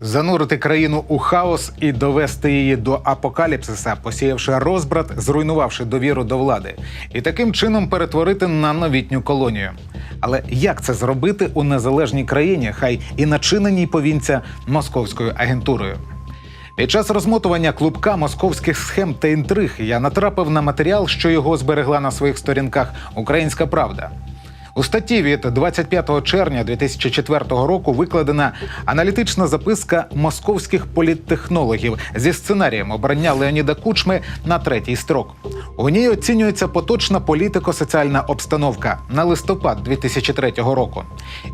Занурити країну у хаос і довести її до апокаліпсиса, посіявши розбрат, зруйнувавши довіру до влади, і таким чином перетворити на новітню колонію. Але як це зробити у незалежній країні, хай і начиненій повінця московською агентурою? Під час розмотування клубка московських схем та інтриг я натрапив на матеріал, що його зберегла на своїх сторінках Українська Правда. У статті від 25 червня 2004 року викладена аналітична записка московських політтехнологів зі сценарієм обрання Леоніда Кучми на третій строк. У ній оцінюється поточна політико-соціальна обстановка на листопад 2003 року.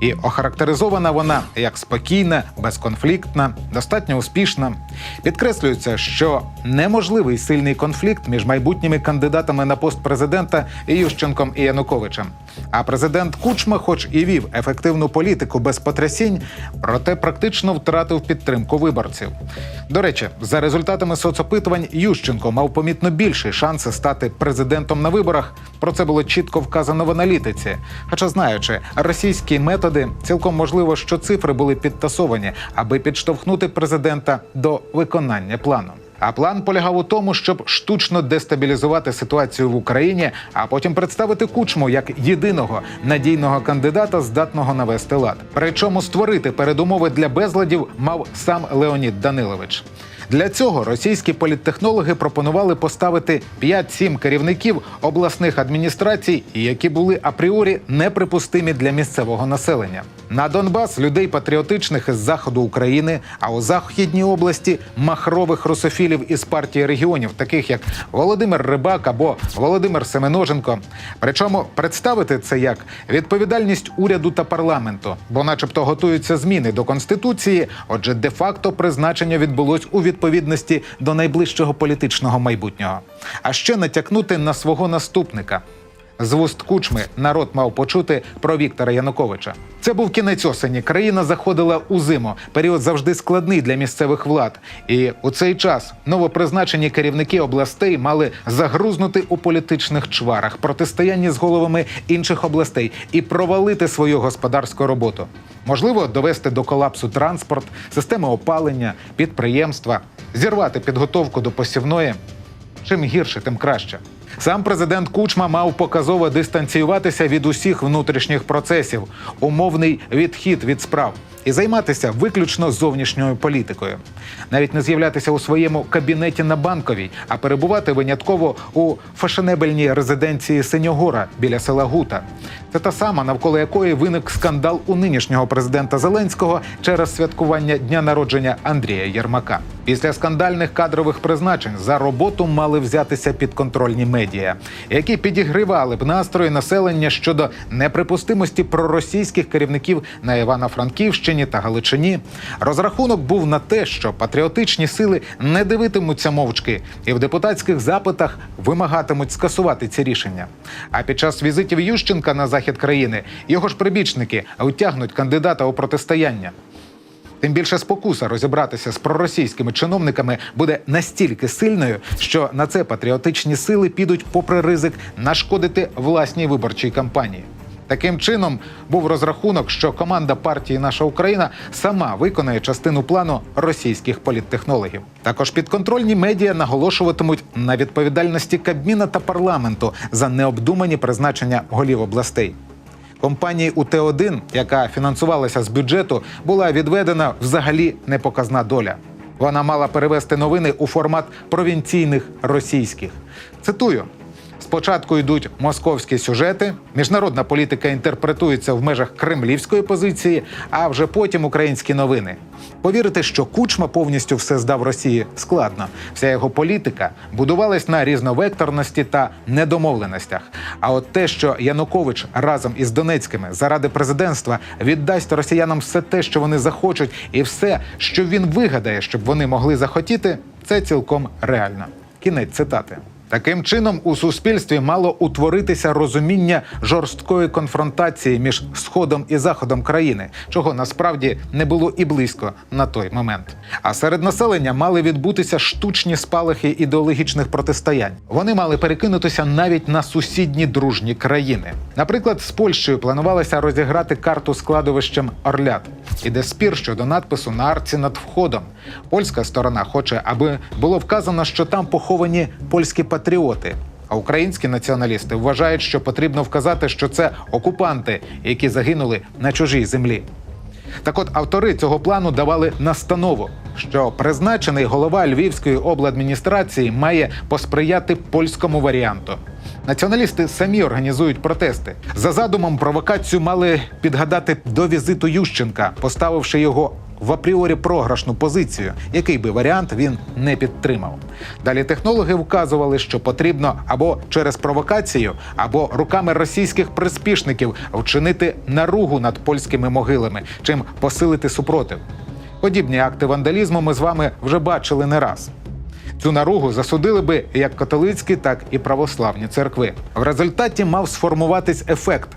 І охарактеризована вона як спокійна, безконфліктна, достатньо успішна. Підкреслюється, що неможливий сильний конфлікт між майбутніми кандидатами на пост президента Ющенком і Януковичем. А президент Кучма, хоч і вів ефективну політику без потрясінь, проте практично втратив підтримку виборців. До речі, за результатами соцопитувань Ющенко мав помітно більші шанси стати президентом на виборах. Про це було чітко вказано в аналітиці. Хоча, знаючи російські методи, цілком можливо, що цифри були підтасовані, аби підштовхнути президента до виконання плану. А план полягав у тому, щоб штучно дестабілізувати ситуацію в Україні, а потім представити кучму як єдиного надійного кандидата, здатного навести лад. Причому створити передумови для безладів мав сам Леонід Данилович. Для цього російські політтехнологи пропонували поставити 5-7 керівників обласних адміністрацій, які були апріорі неприпустимі для місцевого населення. На Донбас людей патріотичних із заходу України, а у західній області махрових русофілів із партії регіонів, таких як Володимир Рибак або Володимир Семеноженко. Причому представити це як відповідальність уряду та парламенту, бо, начебто, готуються зміни до конституції. Отже, де-факто призначення відбулось у відповідності до найближчого політичного майбутнього. А ще натякнути на свого наступника. З вуст кучми народ мав почути про Віктора Януковича. Це був кінець осені. Країна заходила у зиму. Період завжди складний для місцевих влад. І у цей час новопризначені керівники областей мали загрузнути у політичних чварах, протистоянні з головами інших областей і провалити свою господарську роботу. Можливо, довести до колапсу транспорт, системи опалення, підприємства, зірвати підготовку до посівної. Чим гірше, тим краще. Сам президент Кучма мав показово дистанціюватися від усіх внутрішніх процесів, умовний відхід від справ і займатися виключно зовнішньою політикою, навіть не з'являтися у своєму кабінеті на банковій, а перебувати винятково у фешенебельній резиденції Синьогора біля села Гута. Це та сама, навколо якої виник скандал у нинішнього президента Зеленського через святкування дня народження Андрія Єрмака. Після скандальних кадрових призначень за роботу мали взятися підконтрольні медіа, які підігривали б настрої населення щодо неприпустимості проросійських керівників на Івано-Франківщині та Галичині. Розрахунок був на те, що патріотичні сили не дивитимуться мовчки і в депутатських запитах вимагатимуть скасувати ці рішення. А під час візитів Ющенка на захід країни його ж прибічники утягнуть кандидата у протистояння. Тим більше спокуса розібратися з проросійськими чиновниками буде настільки сильною, що на це патріотичні сили підуть попри ризик нашкодити власній виборчій кампанії. Таким чином був розрахунок, що команда партії Наша Україна сама виконає частину плану російських політтехнологів. Також підконтрольні медіа наголошуватимуть на відповідальності Кабміна та парламенту за необдумані призначення голів областей. Компанії УТ-1, яка фінансувалася з бюджету, була відведена взагалі непоказна доля. Вона мала перевести новини у формат провінційних російських. Цитую. Спочатку йдуть московські сюжети, міжнародна політика інтерпретується в межах кремлівської позиції, а вже потім українські новини. Повірити, що Кучма повністю все здав Росії, складно. Вся його політика будувалась на різновекторності та недомовленостях. А от те, що Янукович разом із Донецькими заради президентства віддасть росіянам все те, що вони захочуть, і все, що він вигадає, щоб вони могли захотіти, це цілком реально. Кінець цитати. Таким чином, у суспільстві мало утворитися розуміння жорсткої конфронтації між сходом і заходом країни, чого насправді не було і близько на той момент. А серед населення мали відбутися штучні спалахи ідеологічних протистоянь. Вони мали перекинутися навіть на сусідні дружні країни. Наприклад, з Польщею планувалося розіграти карту складовищем Орлят. Іде спір щодо надпису на арці над входом. Польська сторона хоче, аби було вказано, що там поховані польські патріоти. А українські націоналісти вважають, що потрібно вказати, що це окупанти, які загинули на чужій землі. Так от автори цього плану давали настанову, що призначений голова Львівської обладміністрації має посприяти польському варіанту. Націоналісти самі організують протести. За задумом провокацію мали підгадати до візиту Ющенка, поставивши його в апріорі програшну позицію, який би варіант він не підтримав. Далі технологи вказували, що потрібно або через провокацію, або руками російських приспішників вчинити наругу над польськими могилами, чим посилити супротив. Подібні акти вандалізму ми з вами вже бачили не раз. Цю наругу засудили би як католицькі, так і православні церкви. В результаті мав сформуватись ефект.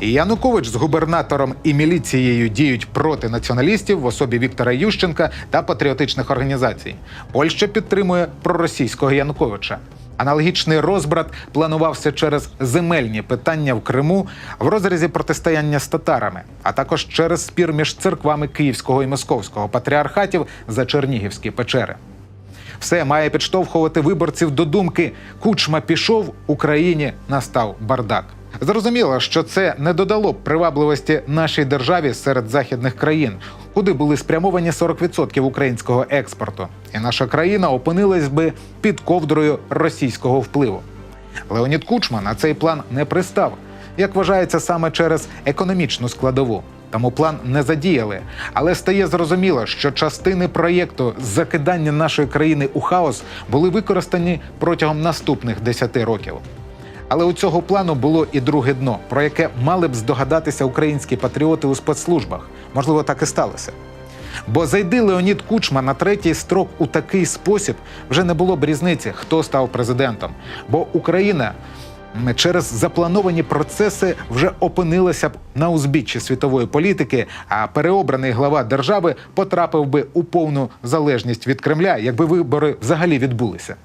І Янукович з губернатором і міліцією діють проти націоналістів в особі Віктора Ющенка та патріотичних організацій. Польща підтримує проросійського Януковича. Аналогічний розбрат планувався через земельні питання в Криму в розрізі протистояння з татарами, а також через спір між церквами Київського і Московського патріархатів за Чернігівські печери. Все має підштовхувати виборців до думки: Кучма пішов, Україні настав бардак. Зрозуміло, що це не додало б привабливості нашій державі серед західних країн, куди були спрямовані 40% українського експорту, і наша країна опинилась би під ковдрою російського впливу. Леонід Кучма на цей план не пристав, як вважається саме через економічну складову. Тому план не задіяли, але стає зрозуміло, що частини проєкту закидання нашої країни у хаос були використані протягом наступних 10 років. Але у цього плану було і друге дно, про яке мали б здогадатися українські патріоти у спецслужбах. Можливо, так і сталося. Бо зайди Леонід Кучма на третій строк у такий спосіб, вже не було б різниці, хто став президентом. Бо Україна через заплановані процеси вже опинилася б на узбіччі світової політики, а переобраний глава держави потрапив би у повну залежність від Кремля, якби вибори взагалі відбулися.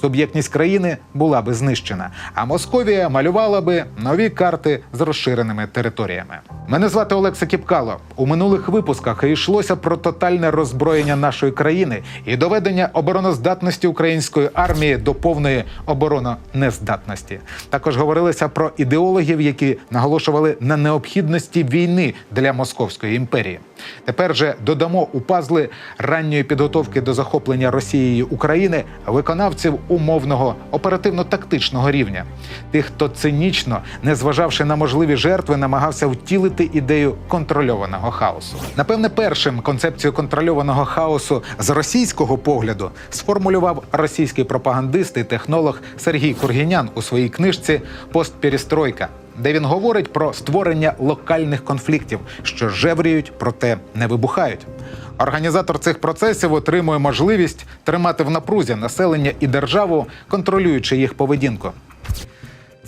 Суб'єктність країни була би знищена, а Московія малювала би нові карти з розширеними територіями. Мене звати Олекса Кіпкало. У минулих випусках йшлося про тотальне роззброєння нашої країни і доведення обороноздатності української армії до повної оборононездатності. Також говорилося про ідеологів, які наголошували на необхідності війни для Московської імперії. Тепер же додамо у пазли ранньої підготовки до захоплення Росією України виконавців умовного оперативно-тактичного рівня, тих, хто цинічно, незважавши на можливі жертви, намагався втілити ідею контрольованого хаосу. Напевне, першим концепцію контрольованого хаосу з російського погляду сформулював російський пропагандист і технолог Сергій Кургінян у своїй книжці Постперестройка де він говорить про створення локальних конфліктів, що жевріють, проте не вибухають. Організатор цих процесів отримує можливість тримати в напрузі населення і державу, контролюючи їх поведінку.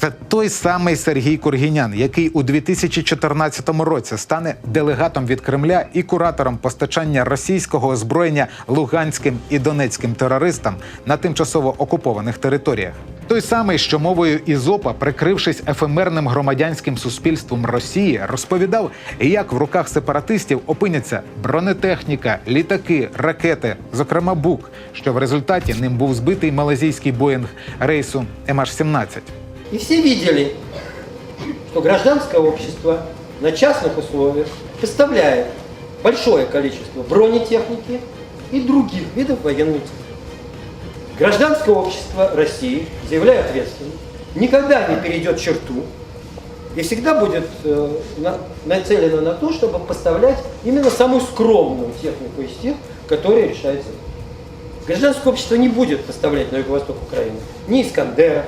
Це той самий Сергій Кургінян, який у 2014 році стане делегатом від Кремля і куратором постачання російського озброєння луганським і донецьким терористам на тимчасово окупованих територіях. Той самий, що мовою Ізопа, прикрившись ефемерним громадянським суспільством Росії, розповідав, як в руках сепаратистів опиняться бронетехніка, літаки, ракети, зокрема БУК, що в результаті ним був збитий малазійський боїнг рейсу МH17. И все видели, что гражданское общество на частных условиях поставляет большое количество бронетехники и других видов военной техники. Гражданское общество России, заявляю ответственно, никогда не перейдет черту и всегда будет э, на- нацелено на то, чтобы поставлять именно самую скромную технику из тех, которые задачу. Гражданское общество не будет поставлять на юго-восток Украины ни Искандера,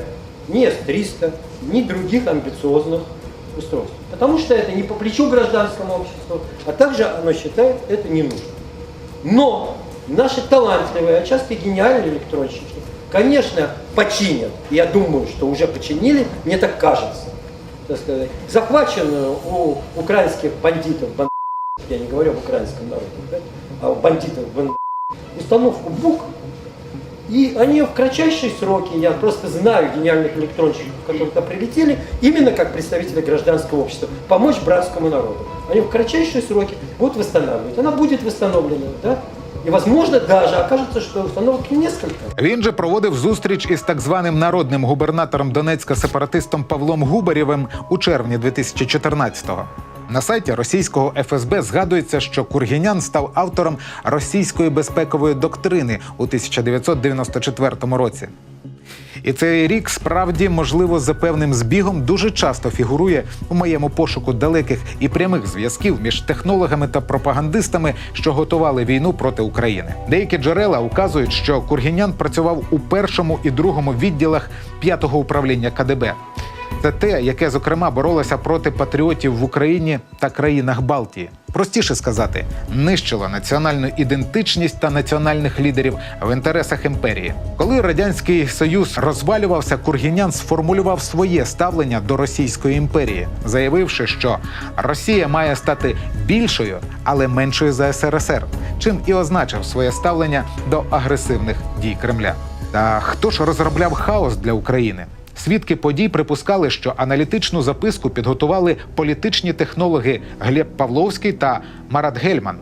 ни С-300, ни других амбициозных устройств. Потому что это не по плечу гражданскому обществу, а также оно считает это не нужно. Но наши талантливые, а часто и гениальные электронщики конечно, починят. Я думаю, что уже починили, мне так кажется. Так сказать. Захваченную у украинских бандитов, бан- я не говорю об украинском народе, а о бандитах, бан- установку БУК, и они в кратчайшие сроки, я просто знаю гениальных электронщиков, которые туда прилетели, именно как представители гражданского общества, помочь братскому народу. Они в кратчайшие сроки будут восстанавливать. Она будет восстановлена, да? И возможно даже окажется, что установок несколько. Він же проводив зустріч із так званим народним губернатором Донецька сепаратистом Павлом Губарєвим у червні 2014-го. На сайті російського ФСБ згадується, що Кургінян став автором російської безпекової доктрини у 1994 році. І цей рік справді, можливо, за певним збігом дуже часто фігурує у моєму пошуку далеких і прямих зв'язків між технологами та пропагандистами, що готували війну проти України. Деякі джерела указують, що Кургінян працював у першому і другому відділах п'ятого управління КДБ. Це те, яке зокрема боролося проти патріотів в Україні та країнах Балтії. Простіше сказати, нищило національну ідентичність та національних лідерів в інтересах імперії. Коли радянський союз розвалювався, Кургінян сформулював своє ставлення до Російської імперії, заявивши, що Росія має стати більшою, але меншою за СРСР, чим і означив своє ставлення до агресивних дій Кремля. Та хто ж розробляв хаос для України? Свідки подій припускали, що аналітичну записку підготували політичні технологи Глеб Павловський та Марат Гельман.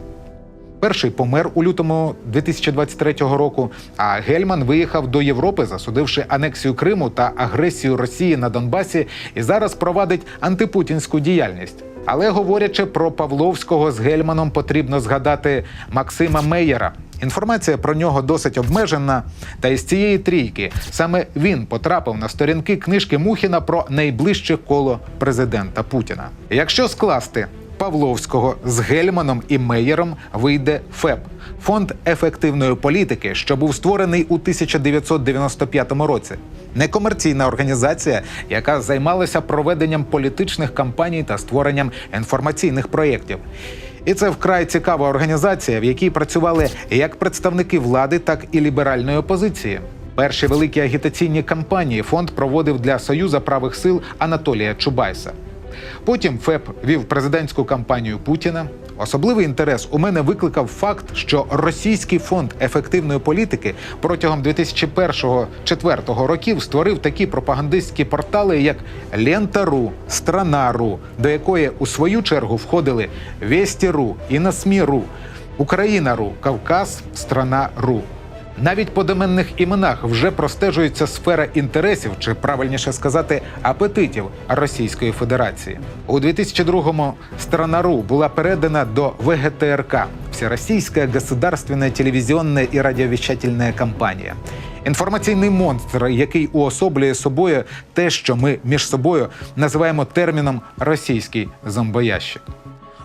Перший помер у лютому 2023 року. А Гельман виїхав до Європи, засудивши анексію Криму та агресію Росії на Донбасі, і зараз провадить антипутінську діяльність. Але говорячи про Павловського з Гельманом, потрібно згадати Максима Меєра. Інформація про нього досить обмежена. Та із цієї трійки саме він потрапив на сторінки книжки Мухіна про найближче коло президента Путіна. Якщо скласти Павловського з Гельманом і Меєром вийде ФЕП фонд ефективної політики, що був створений у 1995 році. Некомерційна організація, яка займалася проведенням політичних кампаній та створенням інформаційних проєктів. І це вкрай цікава організація, в якій працювали як представники влади, так і ліберальної опозиції. Перші великі агітаційні кампанії фонд проводив для Союза правих сил Анатолія Чубайса. Потім ФЕП вів президентську кампанію Путіна. Особливий інтерес у мене викликав факт, що російський фонд ефективної політики протягом 2001-2004 років створив такі пропагандистські портали, як Лента.ру, Страна.ру, до якої у свою чергу входили Весті.ру, Інасмі.ру, Україна.ру, Кавказ, Страна.ру. Навіть по доменних іменах вже простежується сфера інтересів, чи правильніше сказати, апетитів Російської Федерації. У 2002-му «Страна.ру» була передана до ВГТРК Всероссийская государственная телевизионная и радиовещательная компания. Інформаційний монстр, який уособлює собою те, що ми між собою називаємо терміном російський зомбоящик.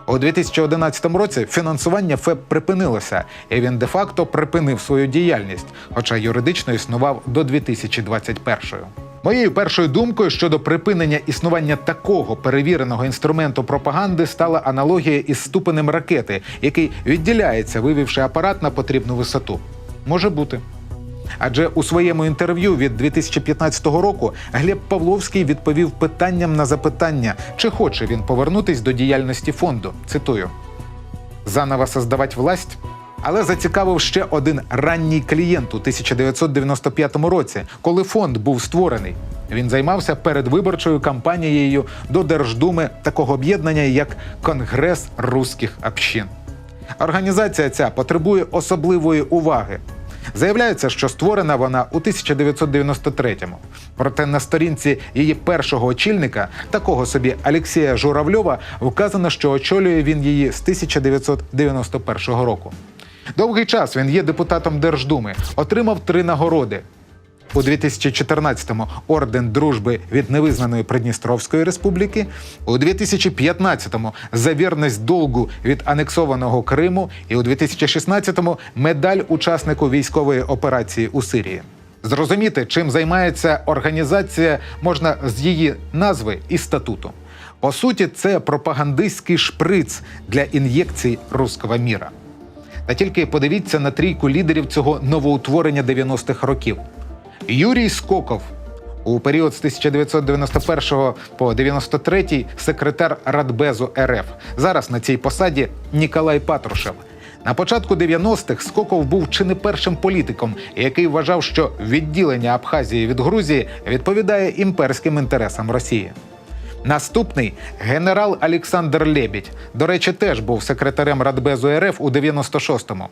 У 2011 році фінансування ФЕП припинилося, і він де-факто припинив свою діяльність, хоча юридично існував до 2021-го. Моєю першою думкою щодо припинення існування такого перевіреного інструменту пропаганди стала аналогія із ступенем ракети, який відділяється, вивівши апарат на потрібну висоту. Може бути. Адже у своєму інтерв'ю від 2015 року Глеб Павловський відповів питанням на запитання, чи хоче він повернутись до діяльності фонду. Цитую: заново создавати власть. Але зацікавив ще один ранній клієнт у 1995 році, коли фонд був створений. Він займався передвиборчою кампанією до Держдуми такого об'єднання, як Конгрес русських общин. Організація ця потребує особливої уваги. Заявляється, що створена вона у 1993-му. Проте на сторінці її першого очільника, такого собі Алексія Журавльова, вказано, що очолює він її з 1991 року. Довгий час він є депутатом Держдуми, отримав три нагороди. У 2014-му орден дружби від невизнаної Придністровської республіки, у 2015-му за вірність долгу від анексованого Криму, і у 2016-му медаль учаснику військової операції у Сирії. Зрозуміти, чим займається організація, можна з її назви і статуту. По суті, це пропагандистський шприц для ін'єкцій руського міра. Та тільки подивіться на трійку лідерів цього новоутворення 90-х років. Юрій Скоков. У період з 1991 по 93 секретар Радбезу РФ. Зараз на цій посаді Ніколай Патрушев. На початку 90-х Скоков був чи не першим політиком, який вважав, що відділення Абхазії від Грузії відповідає імперським інтересам Росії. Наступний генерал Олександр Лебідь, до речі, теж був секретарем Радбезу РФ у 96-му.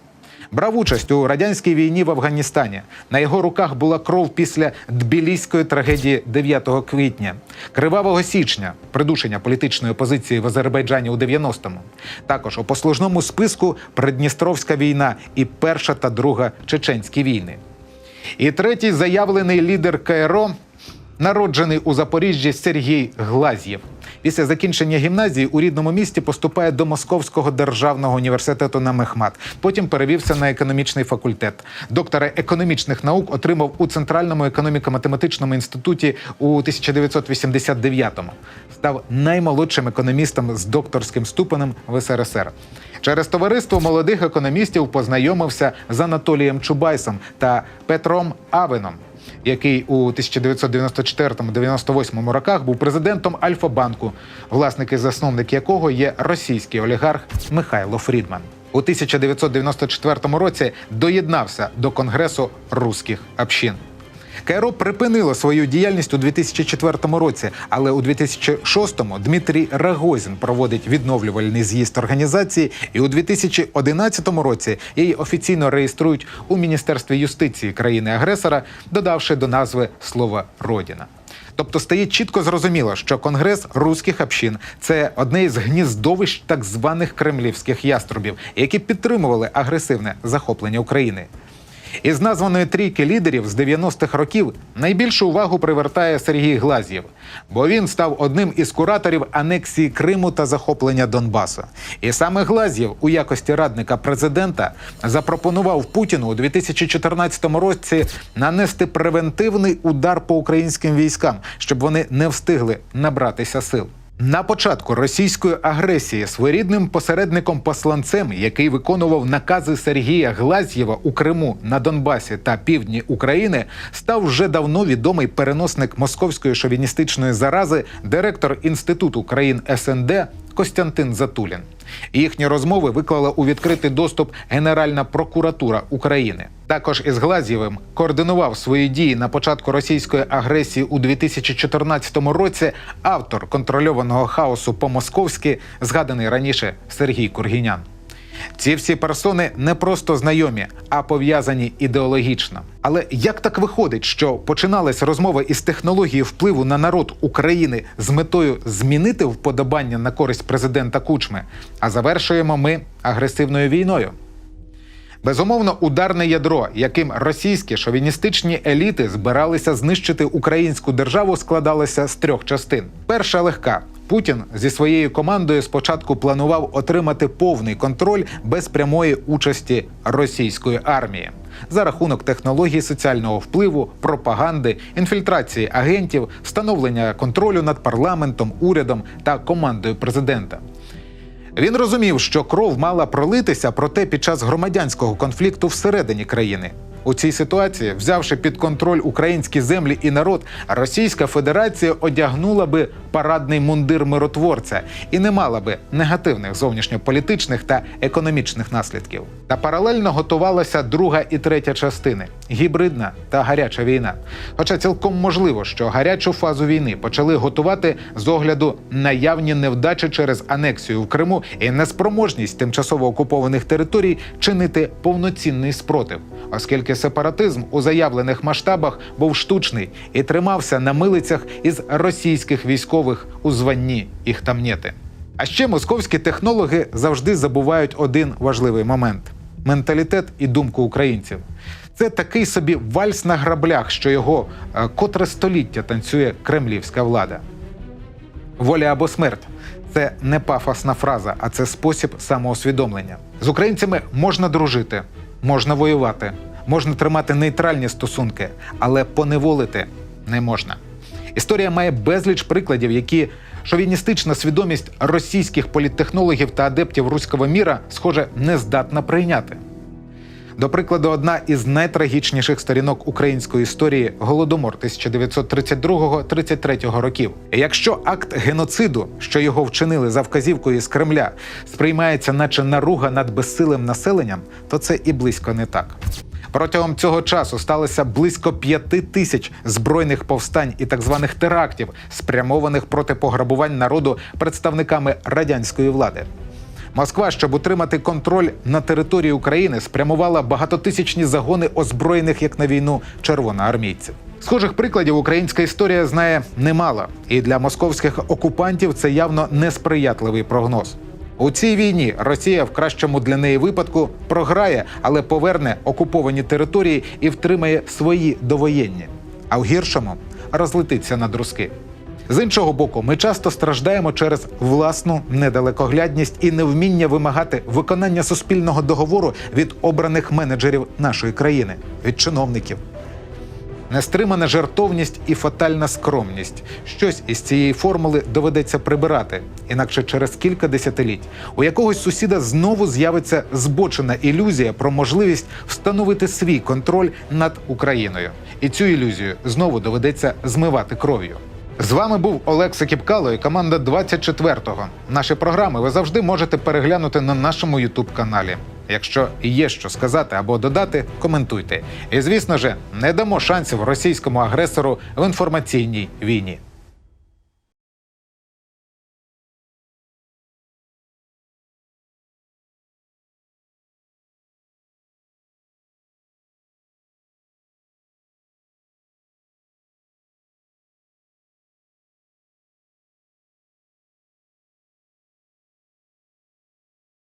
Брав участь у радянській війні в Афганістані. На його руках була кров після Тбіліської трагедії 9 квітня, Кривавого січня, придушення політичної опозиції в Азербайджані у 90-му. Також у послужному списку Придністровська війна і Перша та Друга чеченські війни. І третій заявлений лідер КРО Народжений у Запоріжжі Сергій Глаз'єв. Після закінчення гімназії у рідному місті поступає до Московського державного університету на Мехмат. Потім перевівся на економічний факультет. Доктора економічних наук отримав у Центральному економіко-математичному інституті у 1989-му. Став наймолодшим економістом з докторським ступенем в СРСР. Через товариство молодих економістів познайомився з Анатолієм Чубайсом та Петром Авеном який у 1994-98 роках був президентом Альфа-банку, власник і засновник якого є російський олігарх Михайло Фрідман. У 1994 році доєднався до Конгресу руських общин. КРО припинило свою діяльність у 2004 році, але у 2006-му Дмитрій Рагозін проводить відновлювальний з'їзд організації, і у 2011 році її офіційно реєструють у Міністерстві юстиції країни-агресора, додавши до назви слово Родіна. Тобто стає чітко зрозуміло, що Конгрес руських общин це одне із гніздовищ так званих кремлівських яструбів, які підтримували агресивне захоплення України. Із названої трійки лідерів з 90-х років найбільшу увагу привертає Сергій Глаз'єв, бо він став одним із кураторів анексії Криму та захоплення Донбасу. І саме Глаз'єв у якості радника президента запропонував Путіну у 2014 році нанести превентивний удар по українським військам, щоб вони не встигли набратися сил. На початку російської агресії своєрідним посередником-посланцем, який виконував накази Сергія Глаз'єва у Криму на Донбасі та півдні України, став вже давно відомий переносник московської шовіністичної зарази, директор інституту країн СНД Костянтин Затулін. Їхні розмови виклала у відкритий доступ Генеральна прокуратура України. Також із Глазєвим координував свої дії на початку російської агресії у 2014 році автор контрольованого хаосу по-московськи, згаданий раніше Сергій Кургінян. Ці всі персони не просто знайомі, а пов'язані ідеологічно. Але як так виходить, що починалась розмова із технології впливу на народ України з метою змінити вподобання на користь президента Кучми, а завершуємо ми агресивною війною? Безумовно, ударне ядро, яким російські шовіністичні еліти збиралися знищити українську державу, складалося з трьох частин. Перша легка. Путін зі своєю командою спочатку планував отримати повний контроль без прямої участі російської армії за рахунок технологій соціального впливу, пропаганди, інфільтрації агентів, встановлення контролю над парламентом, урядом та командою президента. Він розумів, що кров мала пролитися, проте під час громадянського конфлікту всередині країни. У цій ситуації, взявши під контроль українські землі і народ, Російська Федерація одягнула би парадний мундир миротворця і не мала би негативних зовнішньополітичних та економічних наслідків. Та паралельно готувалася друга і третя частини гібридна та гаряча війна. Хоча цілком можливо, що гарячу фазу війни почали готувати з огляду наявні невдачі через анексію в Криму і неспроможність тимчасово окупованих територій чинити повноцінний спротив, оскільки сепаратизм у заявлених масштабах був штучний і тримався на милицях із російських військових у званні їх тамнєти. А ще московські технологи завжди забувають один важливий момент менталітет і думку українців. Це такий собі вальс на граблях, що його е, котре століття танцює кремлівська влада. Воля або смерть це не пафосна фраза, а це спосіб самоусвідомлення. З українцями можна дружити, можна воювати, можна тримати нейтральні стосунки, але поневолити не можна. Історія має безліч прикладів, які шовіністична свідомість російських політтехнологів та адептів руського міра, схоже, не здатна прийняти. До прикладу, одна із найтрагічніших сторінок української історії голодомор 1932-33 років. Якщо акт геноциду, що його вчинили за вказівкою з Кремля, сприймається, наче наруга над безсилим населенням, то це і близько не так. Протягом цього часу сталося близько п'яти тисяч збройних повстань і так званих терактів, спрямованих проти пограбувань народу представниками радянської влади. Москва, щоб утримати контроль на території України, спрямувала багатотисячні загони озброєних як на війну червоноармійців. Схожих прикладів українська історія знає немало, і для московських окупантів це явно несприятливий прогноз. У цій війні Росія в кращому для неї випадку програє, але поверне окуповані території і втримає свої довоєнні. А в гіршому розлетиться на друзки. З іншого боку, ми часто страждаємо через власну недалекоглядність і невміння вимагати виконання суспільного договору від обраних менеджерів нашої країни, від чиновників. Нестримана жертовність і фатальна скромність. Щось із цієї формули доведеться прибирати, інакше через кілька десятиліть у якогось сусіда знову з'явиться збочена ілюзія про можливість встановити свій контроль над Україною. І цю ілюзію знову доведеться змивати кров'ю. З вами був Олег Сакіпкало і команда 24-го. Наші програми ви завжди можете переглянути на нашому youtube каналі. Якщо є що сказати або додати, коментуйте. І звісно ж, не дамо шансів російському агресору в інформаційній війні.